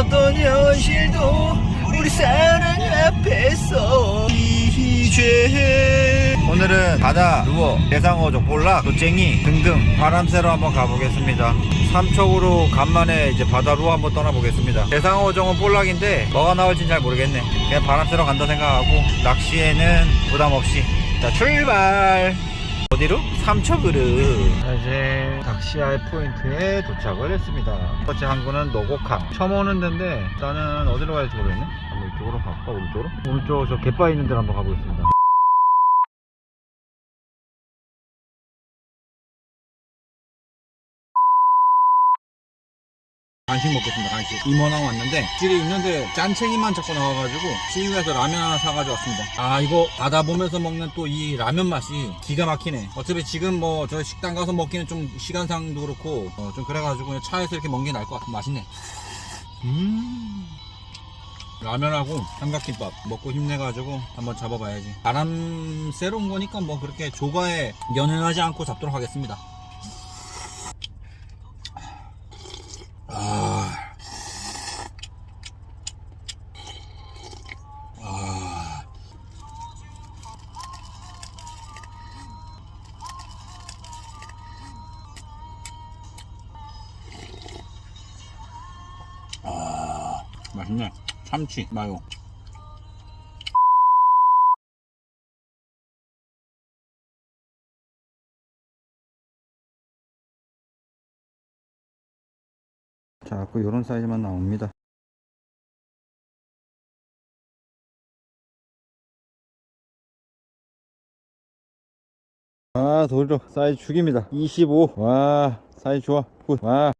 어떤 현실도 우리 사랑 앞에서 이죄 오늘은 바다, 누워, 대상어종, 볼락, 도쟁이 등등 바람 쐬러 한번 가보겠습니다. 삼척으로 간만에 이제 바다 루어 한번 떠나보겠습니다. 대상어종은 볼락인데 뭐가 나올진 잘 모르겠네. 그냥 바람 쐬러 간다 생각하고 낚시에는 부담 없이. 자 출발 어디로? 삼척으로. 이제 낚시할 포인트에 도착을 했습니다. 첫 번째 항구는 노곡항. 처음 오는 데인데 일단은 어디로 가야 할지 모르겠네. 한번 이쪽으로 갈까? 오른쪽으로? 오른쪽 저 갯바 있는 데로 한번 가보겠습니다 간식 먹겠습니다 간식. 이모랑 왔는데 길에 있는데 짠챙이만 자꾸 나와가지고 시유에서 라면 하나 사가지고 왔습니다. 아 이거 바다 보면서 먹는 또 이 라면 맛이 기가 막히네. 어차피 지금 뭐 저 식당 가서 먹기는 좀 시간상도 그렇고 어, 좀 그래가지고 차에서 이렇게 먹는 게 나을 것 같아. 맛있네. 음. 라면하고 삼각김밥 먹고 힘내가지고 한번 잡아봐야지. 바람 온 거니까 뭐 그렇게 조가에 연연하지 않고 잡도록 하겠습니다 맛있네. 참치, 마요. 자꾸 이런 사이즈만 나옵니다. 아, 도리로 사이즈 죽입니다. 25. 와, 사이즈 좋아. 굿. 와.